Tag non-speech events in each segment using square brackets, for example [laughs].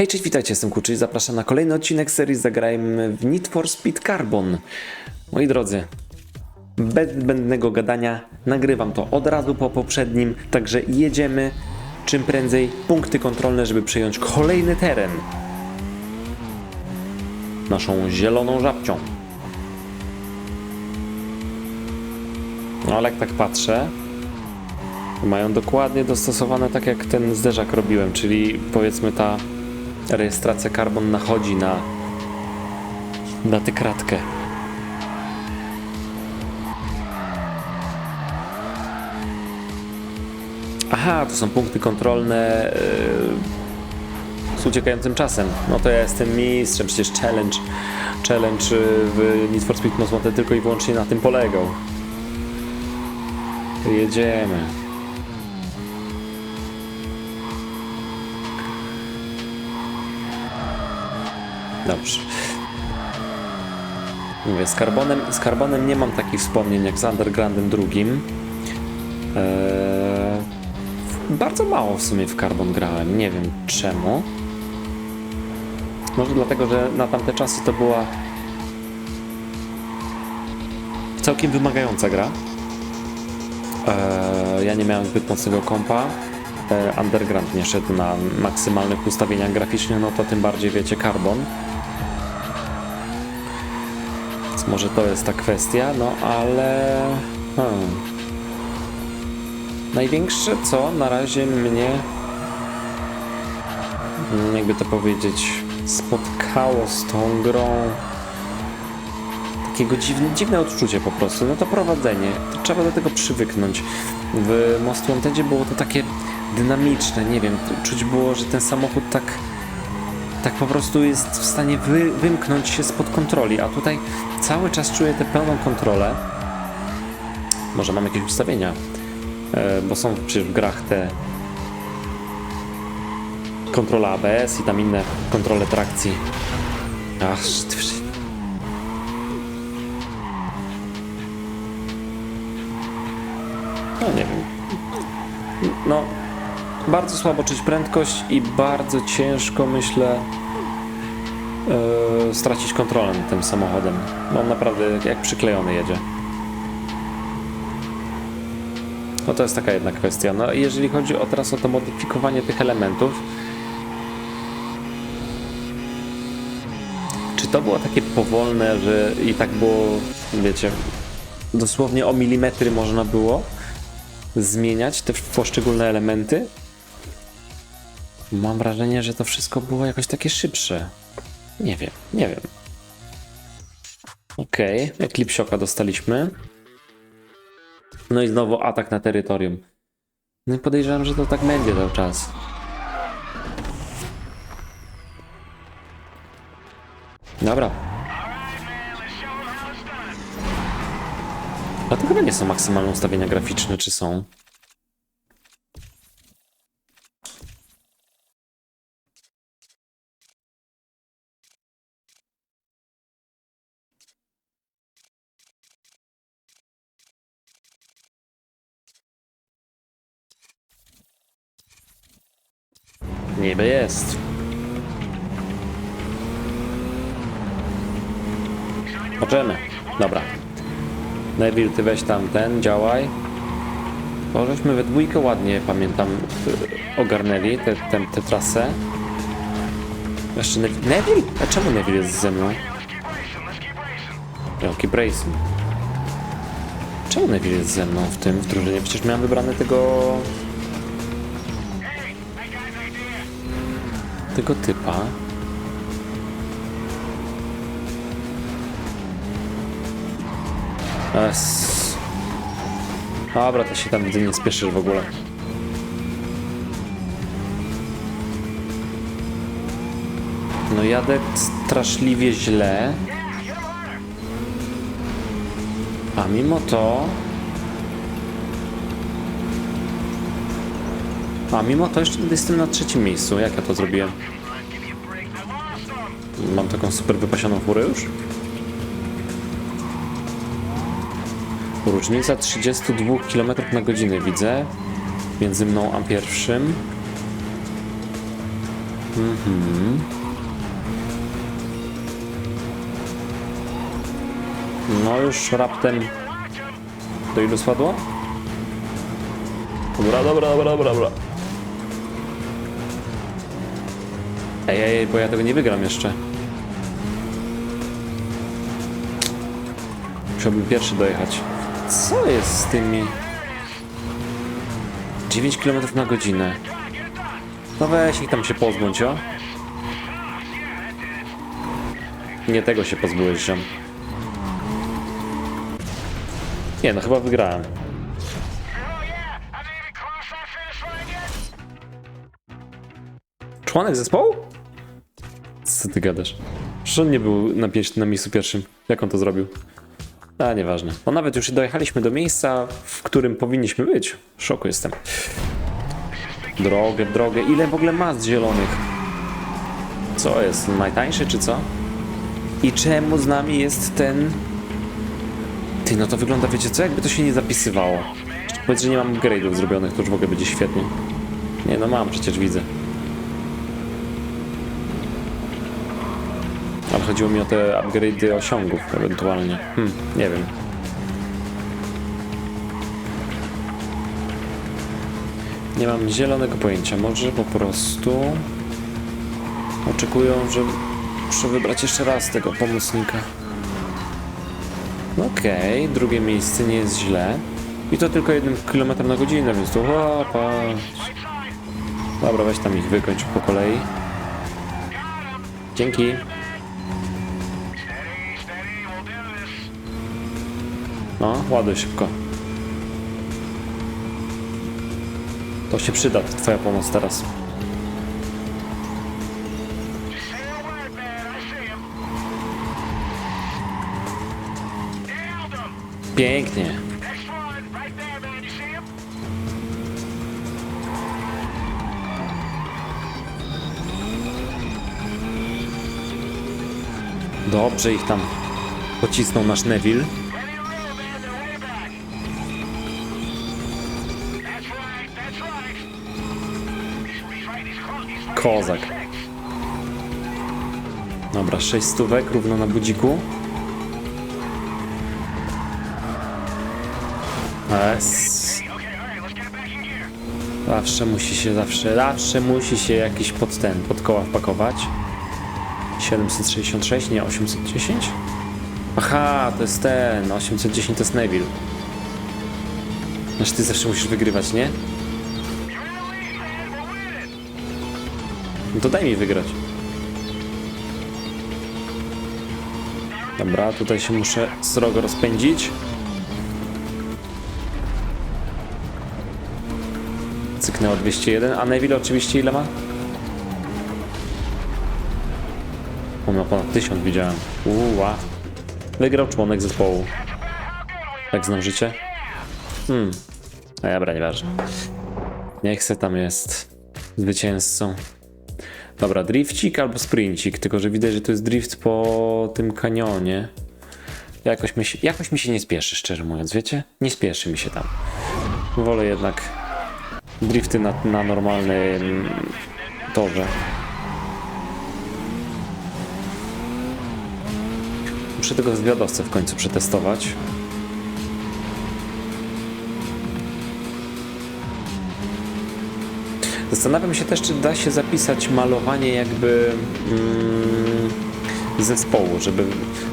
Hej, cześć, witajcie, jestem Kuczy i zapraszam na kolejny odcinek serii Zagrajmy w Need for Speed Carbon. Moi drodzy, bez zbędnego gadania nagrywam to od razu po poprzednim, także jedziemy czym prędzej punkty kontrolne, żeby przejąć kolejny teren. Naszą zieloną żabcią. No ale jak tak patrzę, mają dokładnie dostosowane tak jak ten zderzak robiłem, czyli powiedzmy ta rejestracja Carbon nachodzi na na tę kratkę. Aha, to są punkty kontrolne yy, z uciekającym czasem. No to ja jestem mistrzem, przecież challenge, challenge w Need for Speed Most Wanted tylko i wyłącznie na tym polegał. Jedziemy. Dobrze. Mówię, z Carbonem, z Carbonem nie mam takich wspomnień jak z Undergroundem drugim. Eee, bardzo mało w sumie w Carbon grałem, nie wiem czemu. Może dlatego, że na tamte czasy to była całkiem wymagająca gra. Eee, ja nie miałem zbyt mocnego kompa. Eee, Underground nie szedł na maksymalnych ustawieniach graficznych, no to tym bardziej wiecie Carbon. Może to jest ta kwestia, no ale... Hmm. Największe co na razie mnie, mm, jakby to powiedzieć, spotkało z tą grą takiego dziwne, dziwne odczucie po prostu, no to prowadzenie, to trzeba do tego przywyknąć. W Most Wantedzie było to takie dynamiczne, nie wiem, czuć było, że ten samochód tak tak po prostu jest w stanie wy, wymknąć się spod kontroli, a tutaj cały czas czuję tę pełną kontrolę. Może mam jakieś ustawienia, e, bo są przecież w grach te kontrola ABS i tam inne kontrole trakcji. Aż ty No nie wiem. No, bardzo słabo czuć prędkość i bardzo ciężko, myślę, yy, stracić kontrolę nad tym samochodem. On naprawdę jak przyklejony jedzie. No to jest taka jedna kwestia. No jeżeli chodzi o teraz o to modyfikowanie tych elementów, czy to było takie powolne, że i tak było, wiecie, dosłownie o milimetry można było zmieniać te poszczególne elementy? Mam wrażenie, że to wszystko było jakoś takie szybsze. Nie wiem, nie wiem. Okej, okay. Eklipsioka dostaliśmy. No i znowu atak na terytorium. No i podejrzewam, że to tak będzie cały czas. Dobra. Chyba nie są maksymalne ustawienia graficzne, czy są? Niby jest. Możemy. Dobra. Neville, ty weź tam ten, działaj. To żeśmy we dwójkę ładnie, pamiętam, y, ogarnęli tę te, te, te trasę. Jeszcze Neville? Neville? A czemu Neville jest ze mną? Jaki Brayson. Czemu Neville jest ze mną w tym, w drużynie? Przecież miałem wybrane tego... Tego typa. Es. Dobra, to się tam widzę nie spieszysz w ogóle. No jadę straszliwie źle. A mimo to... A mimo to jeszcze jestem na trzecim miejscu. Jak ja to zrobiłem? Mam taką super wypasioną furę już? Różnica 32 km na godzinę widzę między mną a pierwszym. Mhm. No już raptem. Do ilu spadło? Dobra, dobra, dobra, dobra, dobra. Ej, ej, ej, bo ja tego nie wygram jeszcze. Musiałbym pierwszy dojechać. Co jest z tymi... 9 km na godzinę. No weź ich tam się pozbądź, o. Nie tego się pozbyłeś, ziom. Nie, no chyba wygrałem. Członek zespołu? Co ty gadasz? Przecież on nie był na, na miejscu pierwszym. Jak on to zrobił? A, nieważne. No nawet już dojechaliśmy do miejsca, w którym powinniśmy być. W szoku jestem. Drogę, drogę. Ile w ogóle mas zielonych? Co jest? Najtańszy czy co? I czemu z nami jest ten... Ty, no to wygląda, wiecie co? Jakby to się nie zapisywało. Powiedz, że nie mam upgrade'ów zrobionych, to już w ogóle będzie świetnie. Nie, no mam, przecież widzę. Ale chodziło mi o te upgrade'y osiągów ewentualnie. Hmm, nie wiem. Nie mam zielonego pojęcia. Może po prostu oczekują, że muszę wybrać jeszcze raz tego pomocnika. Okej, drugie miejsce nie jest źle. I to tylko 1 km na godzinę, więc tu łapa. Dobra, weź tam ich wykończ po kolei. Dzięki. No, ładuj szybko. To się przyda, twoja pomoc teraz. Pięknie. Dobrze ich tam pocisnął nasz Neville. Kozak. Dobra, 6 stówek równo na budziku. Es. Zawsze musi się, zawsze, zawsze musi się jakiś pod ten, pod koła wpakować. 766, nie 810? Aha, to jest ten, 810 to jest Neville. Znaczy ty zawsze musisz wygrywać, nie? To daj mi wygrać. Dobra, tutaj się muszę srogo rozpędzić. Cyknęło 201, a Neville oczywiście ile ma? On ma ponad 1000 widziałem. Uła. Wygrał członek zespołu. Jak znam życie? Hmm. Dobra, nieważne. Niech se tam jest zwycięzcą. Dobra, drifcik albo sprincik, tylko że widać, że to jest drift po tym kanionie. Jakoś mi się, jakoś mi się nie spieszy, szczerze mówiąc, wiecie? Nie spieszy mi się tam. Wolę jednak drifty na, na normalnym torze. Muszę tego zwiadowcę w końcu przetestować. Zastanawiam się też, czy da się zapisać malowanie jakby mm, zespołu, żeby,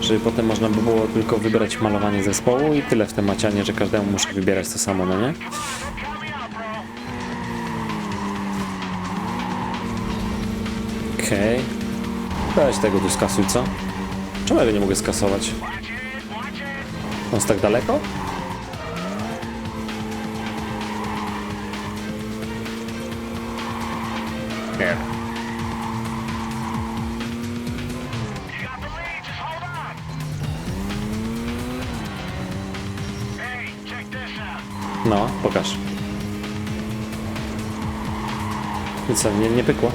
żeby potem można by było tylko wybrać malowanie zespołu i tyle w temacianie, że każdemu muszę wybierać to samo, no nie? Okej. Weź tego tu skasuj, co? Czemu ja nie mogę skasować? On jest tak daleko? co, nie, nie pykło.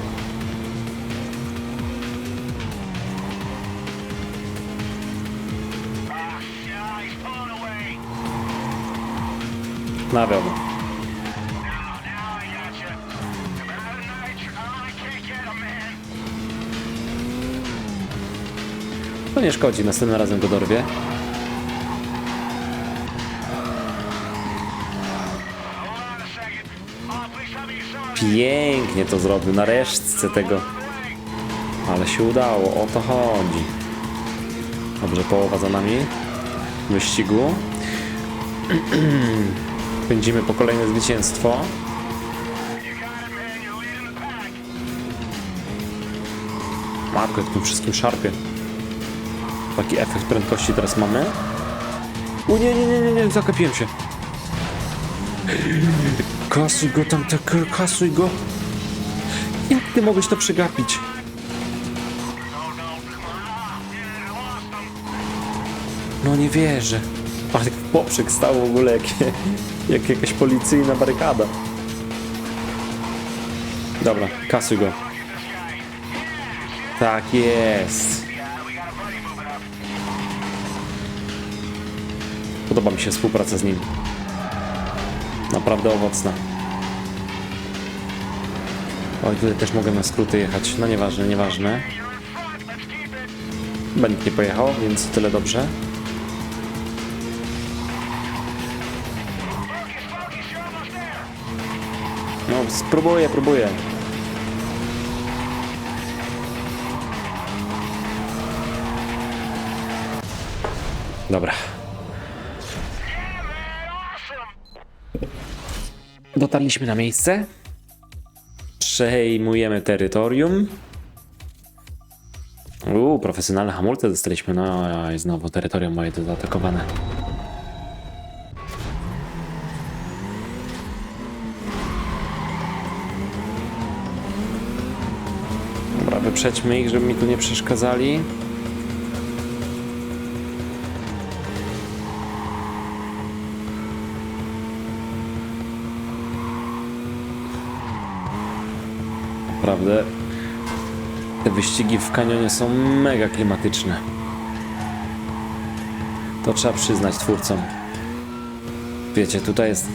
Na wiadomo. To nie szkodzi, następnym razem go dorwie. Pięknie to zrobił, na resztce tego. Ale się udało, o to chodzi. Dobrze, połowa za nami wyścigu. [clears throat] Pędzimy po kolejne zwycięstwo. Matko, jak tym wszystkim szarpie. Taki efekt prędkości teraz mamy. U nie, nie, nie, nie, nie, zakapiłem się. Kasuj go tam, tak, kasuj go. Jak ty mogłeś to przegapić? No, nie wierzę. Ale w poprzek stał w ogóle jak, jak jakaś policyjna barykada. Dobra, kasuj go. Tak jest. Podoba mi się współpraca z nim. Naprawdę owocna. Oj, tutaj też mogę na skróty jechać. No nieważne, nieważne. Chyba nikt nie pojechał, więc tyle dobrze. No, spróbuję, próbuję. Dobra. Dotarliśmy na miejsce. Przejmujemy terytorium. Uuu, profesjonalne hamulce dostaliśmy. No i znowu terytorium moje to zaatakowane. Dobra, wyprzedźmy ich, żeby mi tu nie przeszkadzali. Naprawdę te wyścigi w kanionie są mega klimatyczne. To trzeba przyznać twórcom. Wiecie, tutaj jest.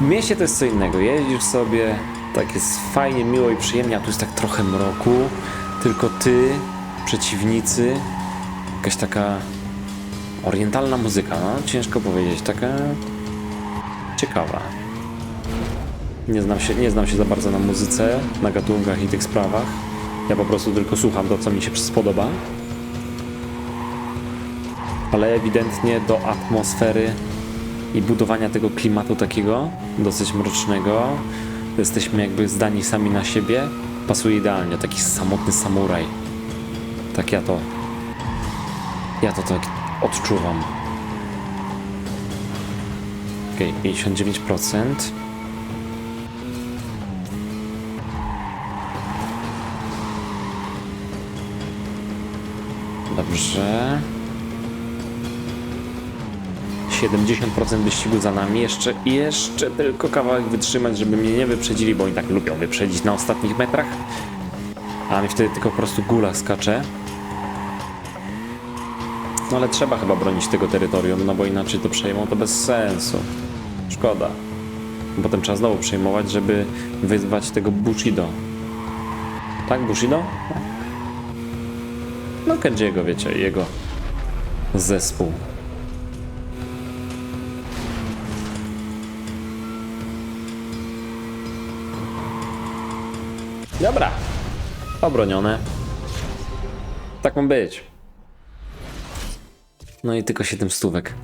W mieście to jest co innego. Jeździsz sobie, tak jest fajnie, miło i przyjemnie, a tu jest tak trochę mroku. Tylko ty, przeciwnicy, jakaś taka orientalna muzyka, no ciężko powiedzieć, taka ciekawa. Nie znam, się, nie znam się za bardzo na muzyce, na gatunkach i tych sprawach. Ja po prostu tylko słucham to, co mi się spodoba. Ale ewidentnie do atmosfery i budowania tego klimatu takiego, dosyć mrocznego, jesteśmy jakby zdani sami na siebie, pasuje idealnie. Taki samotny samuraj. Tak ja to. Ja to tak odczuwam. Okej, 59%. Dobrze. 70% wyścigu za nami. Jeszcze, jeszcze tylko kawałek wytrzymać, żeby mnie nie wyprzedzili, bo oni tak lubią wyprzedzić na ostatnich metrach. A mi wtedy tylko po prostu gula skacze. No ale trzeba chyba bronić tego terytorium, no bo inaczej to przejmą, to bez sensu. Szkoda. Potem trzeba znowu przejmować, żeby wyzwać tego Bushido. Tak, Bushido? No Kenjiego, wiecie, jego zespół. Dobra. Obronione. Tak ma być. No i tylko 7 stówek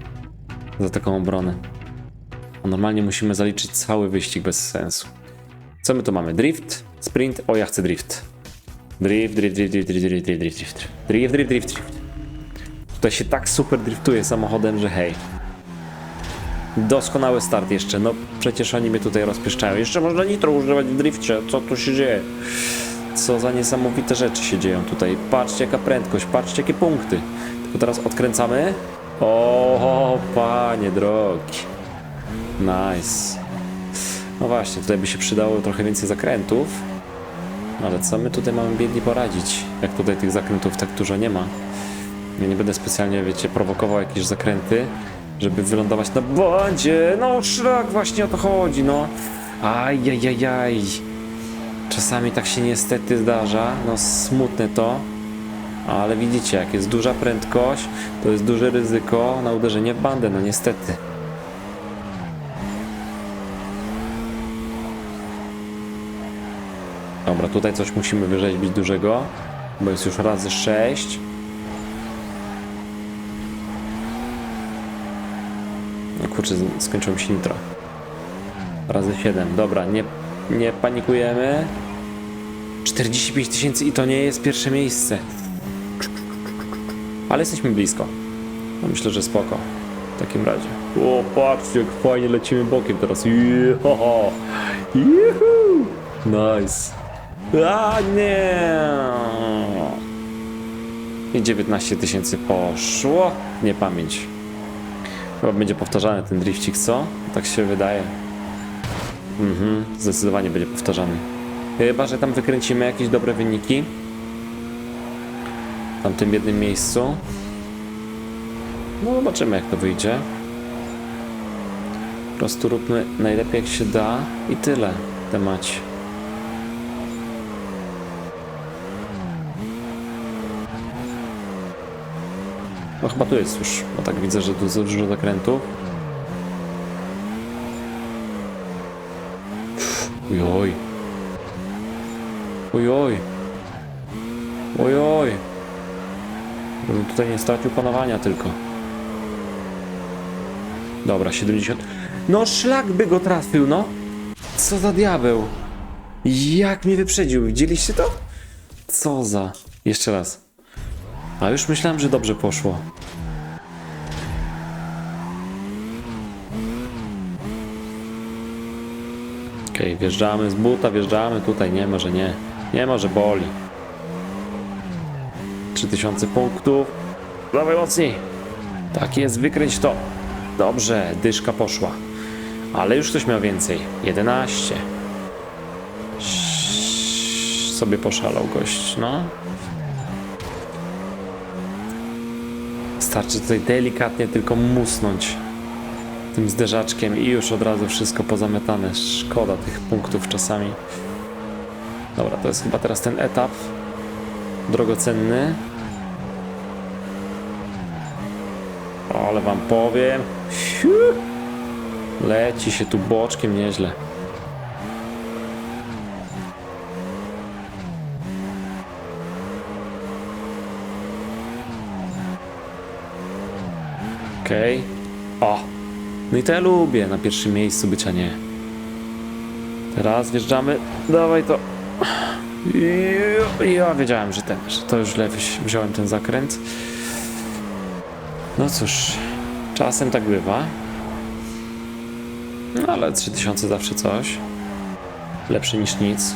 za taką obronę. A normalnie musimy zaliczyć cały wyścig bez sensu. Co my tu mamy? Drift, sprint. O, ja chcę drift. Drift, drift, drift, drift, drift, drift, drift, drift, drift. Drift, drift, drift. Tutaj się tak super driftuje samochodem, że hej. Doskonały start jeszcze, no przecież oni mnie tutaj rozpieszczają. Jeszcze można nitro używać w drifcie, co tu się dzieje? Co za niesamowite rzeczy się dzieją tutaj. Patrzcie jaka prędkość, patrzcie jakie punkty. Tylko teraz odkręcamy. O, panie drogi. Nice. No właśnie, tutaj by się przydało trochę więcej zakrętów. Ale co my tutaj mamy biedni poradzić? Jak tutaj tych zakrętów tak dużo nie ma. Ja nie będę specjalnie, wiecie, prowokował jakieś zakręty, żeby wylądować na błędzie. No szlak, właśnie o to chodzi, no. Ajajajaj. Czasami tak się niestety zdarza, no smutne to. Ale widzicie, jak jest duża prędkość, to jest duże ryzyko na uderzenie w bandę, no niestety. Dobra, tutaj coś musimy wyrzeźbić dużego, bo jest już razy 6. No kurczę, skończyło mi się nitro. Razy 7, dobra, nie, nie panikujemy. 45 tysięcy i to nie jest pierwsze miejsce. Ale jesteśmy blisko. No myślę, że spoko. W takim razie. O, patrzcie, jak fajnie lecimy bokiem teraz. Juhu! Nice. A nie! I 19 tysięcy poszło. Nie pamięć. Chyba będzie powtarzany ten drifcik, co? Tak się wydaje. Mhm, zdecydowanie będzie powtarzany. Chyba, że tam wykręcimy jakieś dobre wyniki. W tamtym jednym miejscu. No zobaczymy jak to wyjdzie. Po prostu róbmy najlepiej jak się da i tyle. Temacie. No chyba tu jest już, bo tak widzę, że tu jest dużo zakrętów. Ojoj. Ojoj. Ojoj. Żebym tutaj nie stracił panowania tylko. Dobra, 70. No szlak by go trafił, no. Co za diabeł. Jak mnie wyprzedził, widzieliście to? Co za... Jeszcze raz. A już myślałem, że dobrze poszło. Okej, wjeżdżamy z buta, wjeżdżamy tutaj, nie może nie. Nie może boli. 3000 punktów. Dawaj mocniej. Tak jest, wykręć to. Dobrze, dyszka poszła. Ale już ktoś miał więcej. 11. Ś- Sobie poszalał gość, no. Starczy tutaj delikatnie tylko musnąć tym zderzaczkiem i już od razu wszystko pozamiatane. Szkoda tych punktów czasami. Dobra, to jest chyba teraz ten etap drogocenny. Ale wam powiem. Leci się tu boczkiem nieźle. Okej. O! No i to ja lubię na pierwszym miejscu być, a nie. Teraz wjeżdżamy. Dawaj to. I- Ja wiedziałem, że ten, że to już źle wzi- wziąłem ten zakręt. No cóż, czasem tak bywa. No ale 3000 zawsze coś. Lepsze niż nic.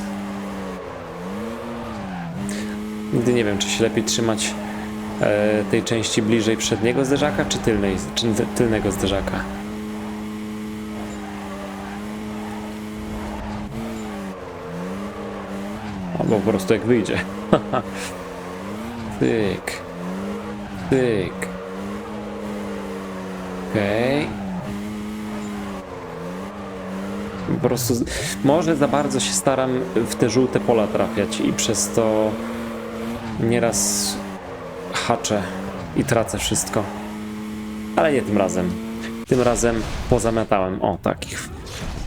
Nigdy nie wiem, czy się lepiej trzymać tej części bliżej przedniego zderzaka, czy, tylnej, czy tylnego zderzaka. Albo po prostu jak wyjdzie. [laughs] Tyk. Tyk. Okej. Po prostu może za bardzo się staram w te żółte pola trafiać i przez to nieraz haczę i tracę wszystko. Ale nie tym razem. Tym razem pozamiatałem. O, takich.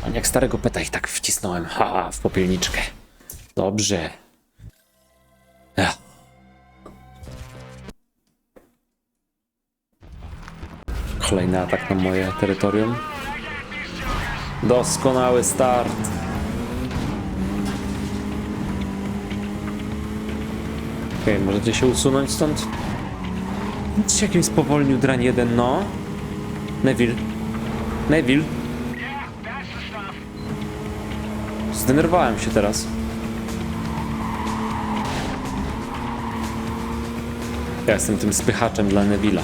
A jak starego peta ich tak wcisnąłem. Haha, w popielniczkę. Dobrze. Ech. Kolejny atak na moje terytorium. Doskonały start. Okej, możecie się usunąć stąd? Widzicie jakim spowolnił drań jeden, no? Neville. Neville. Zdenerwowałem się teraz. Ja jestem tym spychaczem dla Neville'a.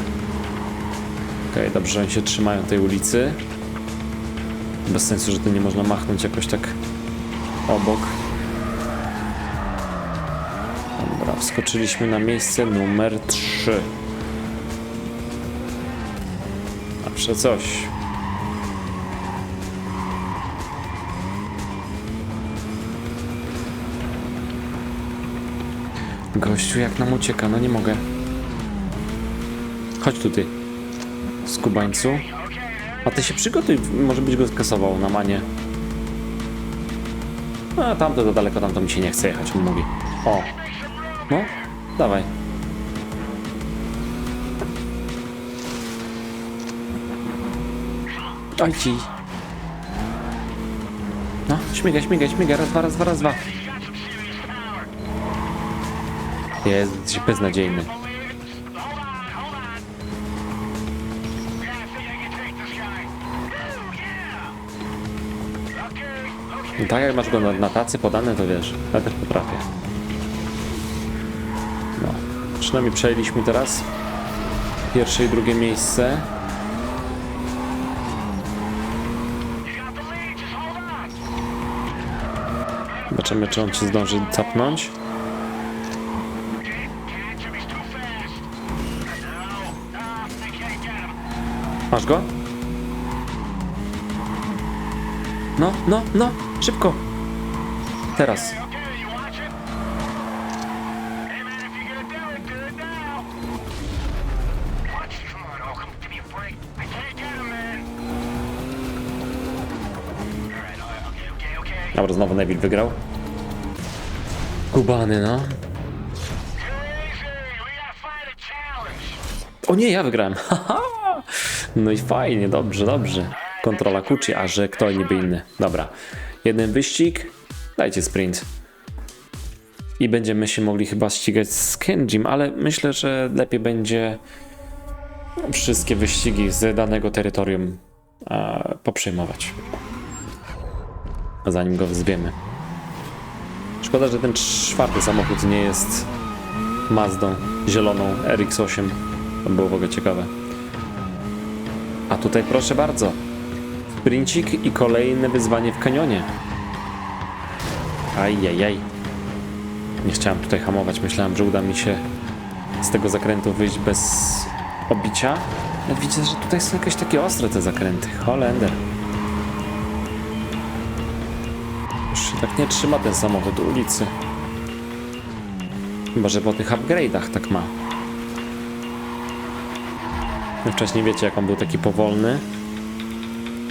Okej, dobrze, że oni się trzymają tej ulicy. Bez sensu, że tu nie można machnąć jakoś tak obok. Wskoczyliśmy na miejsce numer 3. Zawsze coś. Gościu, jak nam ucieka, no nie mogę. Chodź tu ty. Skubańcu. A ty się przygotuj, może być go skasował na manie. A tamto to daleko, tamto mi się nie chce jechać, mówi. O. Dawaj. Oj ci. No, śmigaj, śmigaj, śmigaj, raz, dwa, raz, dwa, raz, dwa. Jest beznadziejny. No Tak jak masz go na, na tacy podane, to wiesz, też potrafię. Przynajmniej przejęliśmy teraz pierwsze i drugie miejsce. Zobaczymy, czy on się zdąży capnąć. Masz go? No, no, no, szybko. Teraz. Dobra, znowu Neville wygrał. Kubany, no. O nie, ja wygrałem. [laughs] No i fajnie, dobrze, dobrze. Kontrola kuczy, a że kto niby inny. Dobra. Jeden wyścig. Dajcie sprint. I będziemy się mogli chyba ścigać z Kenjim, ale myślę, że lepiej będzie wszystkie wyścigi z danego terytorium poprzejmować. Zanim go wzbiemy. Szkoda, że ten czwarty samochód nie jest Mazdą zieloną RX-8. To było w ogóle ciekawe. A tutaj proszę bardzo. Sprincik i kolejne wyzwanie w kanionie. Ajajaj. Nie chciałem tutaj hamować. Myślałem, że uda mi się z tego zakrętu wyjść bez obicia. Ale widzę, że tutaj są jakieś takie ostre te zakręty. Holender. Już tak nie trzyma ten samochód ulicy. Chyba, że po tych upgrade'ach tak ma. No Wcześniej wiecie, jak on był taki powolny,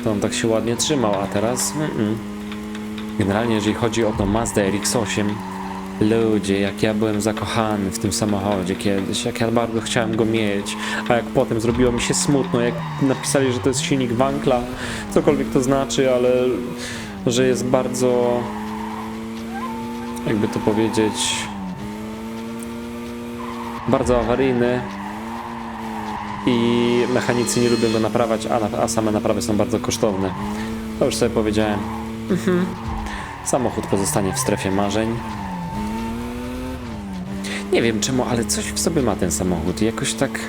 to on tak się ładnie trzymał, a teraz. Mm-mm. Generalnie, jeżeli chodzi o tą Mazda RX-8, ludzie, jak ja byłem zakochany w tym samochodzie kiedyś, jak ja bardzo chciałem go mieć, a jak potem zrobiło mi się smutno, jak napisali, że to jest silnik Wankla, cokolwiek to znaczy, ale że jest bardzo. jakby to powiedzieć bardzo awaryjny i mechanicy nie lubią go naprawiać, a, a same naprawy są bardzo kosztowne. To już sobie powiedziałem. Mhm. Samochód pozostanie w strefie marzeń. Nie wiem czemu, ale coś w sobie ma ten samochód. Jakoś tak.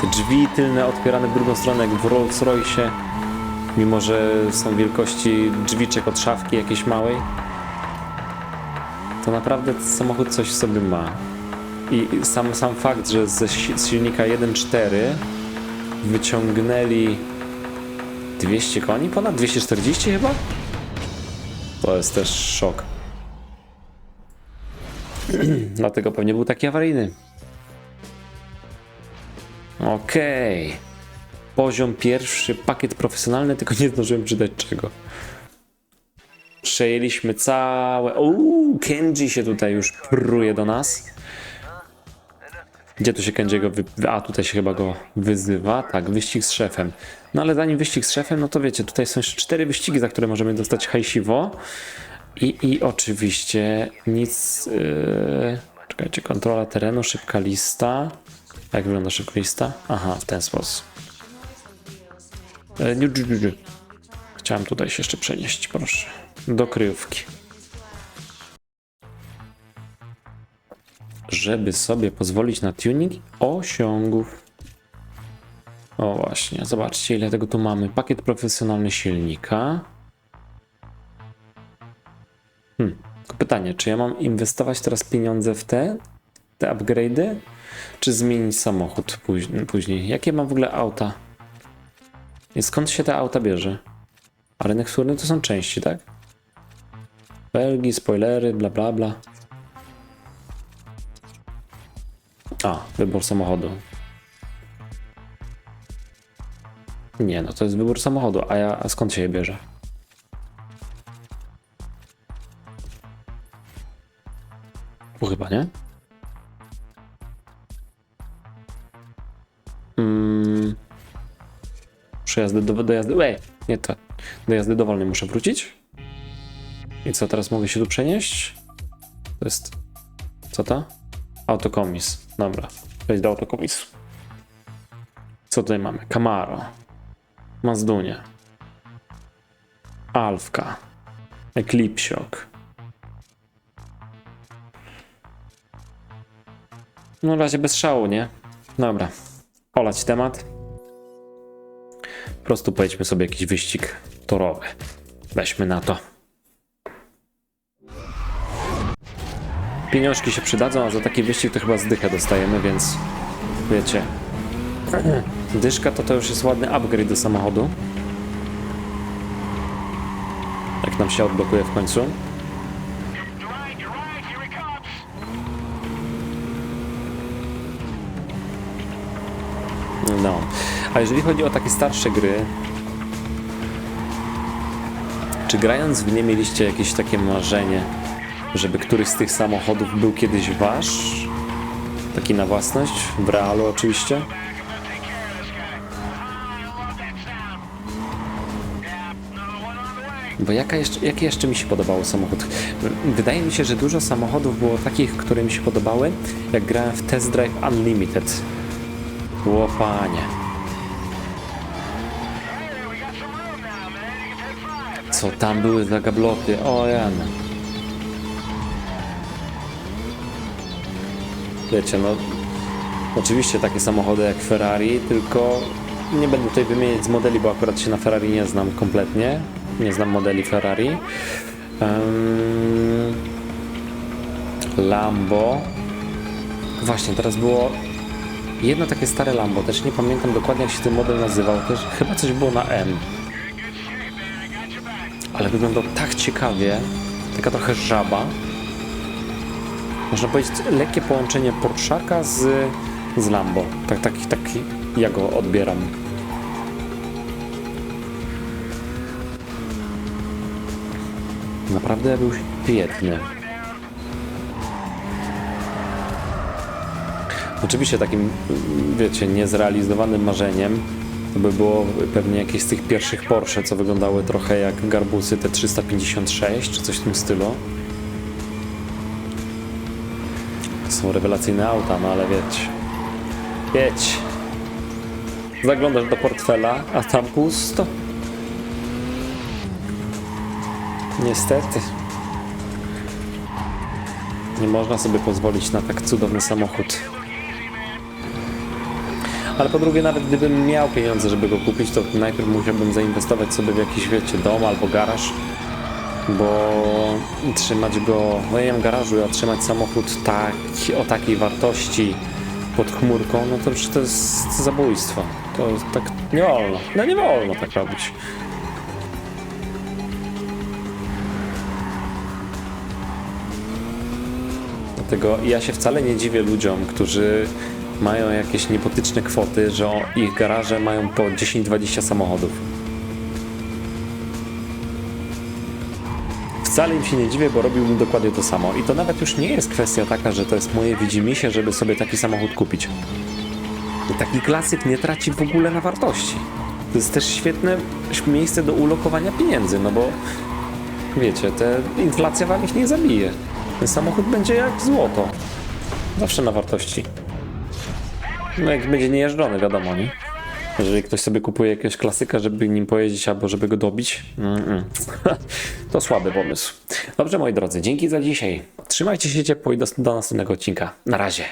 Te drzwi tylne otwierane w drugą stronę, jak w Rolls Royce, mimo że są wielkości drzwiczek od szafki jakiejś małej to naprawdę samochód coś w sobie ma. I sam, sam fakt, że ze z silnika 1.4 wyciągnęli 200 koni, ponad 240 chyba? To jest też szok. [clears throat] Dlatego pewnie był taki awaryjny. Okej. Poziom pierwszy, pakiet profesjonalny, tylko nie zdążyłem czytać czego. Przejęliśmy całe. Uuu, Kenji się tutaj już pruje do nas. Gdzie tu się Kenjiego wy... A, tutaj się chyba go wyzywa. Tak, wyścig z szefem. No ale zanim wyścig z szefem, no to wiecie, tutaj są jeszcze cztery wyścigi, za które możemy dostać hajsiwo. I, i oczywiście nic... Yy... Czekajcie, kontrola terenu, szybka lista. Jak wygląda szybka lista? Aha, w ten sposób. E, nie, nie, nie. Chciałem tutaj się jeszcze przenieść, proszę. Do kryjówki. Żeby sobie pozwolić na tuning osiągów. O właśnie, zobaczcie ile tego tu mamy. Pakiet profesjonalny silnika. Hmm. Pytanie, czy ja mam inwestować teraz pieniądze w te, te upgrade'y, czy zmienić samochód później? Jakie mam w ogóle auta? Skąd się te auta bierze? A rynek wtórny to są części, tak? Belgii, spoilery, bla bla bla. A, wybór samochodu. Nie, no to jest wybór samochodu, a ja a skąd się je bierze? Tu chyba, nie? Mm. Przejazdy do, do jazdy. Ej, nie to. Do jazdy dowolnej muszę wrócić. I co, teraz mogę się tu przenieść? To jest. Co to? Autokomis. Dobra, wejdź do autokomisu. Co tutaj mamy? Camaro. Mazdunie. Alfka. Eclipsiok. No na razie bez szału, nie? Dobra. Olać temat. Po prostu pojedźmy sobie jakiś wyścig torowy. Weźmy na to. Pieniążki się przydadzą, a za taki wyścig to chyba zdychę dostajemy, więc wiecie. [clears throat] Dyszka to to już jest ładny upgrade do samochodu. Jak nam się odblokuje w końcu. A jeżeli chodzi o takie starsze gry, czy grając w nie mieliście jakieś takie marzenie, żeby któryś z tych samochodów był kiedyś wasz? Taki na własność? W realu oczywiście? Bo jaka jeszcze, jaki jeszcze mi się podobał samochód? Wydaje mi się, że dużo samochodów było takich, które mi się podobały, jak grałem w Test Drive Unlimited. Ło Co tam były za gabloty? O Jan. Wiecie, no oczywiście takie samochody jak Ferrari, tylko nie będę tutaj wymieniać z modeli, bo akurat się na Ferrari nie znam kompletnie. Nie znam modeli Ferrari. Em, Lambo. Właśnie, teraz było jedno takie stare Lambo, też nie pamiętam dokładnie jak się ten model nazywał, też chyba coś było na M. wyglądał tak ciekawie, taka trochę żaba. Można powiedzieć lekkie połączenie Porszaka z, z Lambo. Tak, taki, taki ja go odbieram. Naprawdę był świetny. Oczywiście takim, wiecie, niezrealizowanym marzeniem to by było pewnie jakieś z tych pierwszych Porsche, co wyglądały trochę jak garbusy T356 czy coś w tym stylu. To są rewelacyjne auta, no ale wiecie. Wiecie. Zaglądasz do portfela, a tam pusto. Niestety. Nie można sobie pozwolić na tak cudowny samochód. Ale po drugie, nawet gdybym miał pieniądze, żeby go kupić, to najpierw musiałbym zainwestować sobie w jakiś, wiecie, dom albo garaż, bo trzymać go, no nie wiem, garażu, a trzymać samochód tak, o takiej wartości pod chmurką, no to już to jest zabójstwo. To tak nie wolno. No nie wolno tak robić. Dlatego ja się wcale nie dziwię ludziom, którzy mają jakieś niepotyczne kwoty, że ich garaże mają po 10-20 samochodów. Wcale im się nie dziwię, bo robiłbym dokładnie to samo. I to nawet już nie jest kwestia taka, że to jest moje widzimisię, żeby sobie taki samochód kupić. Taki klasyk nie traci w ogóle na wartości. To jest też świetne miejsce do ulokowania pieniędzy, no bo wiecie, te inflacja wam ich nie zabije. Ten samochód będzie jak złoto. Zawsze na wartości. No jak będzie niejeżdżony, wiadomo, nie? Jeżeli ktoś sobie kupuje jakiegoś klasyka, żeby nim pojeździć albo żeby go dobić, mm-mm. [laughs] to słaby pomysł. Dobrze, moi drodzy, dzięki za dzisiaj. Trzymajcie się ciepło i do, do następnego odcinka. Na razie.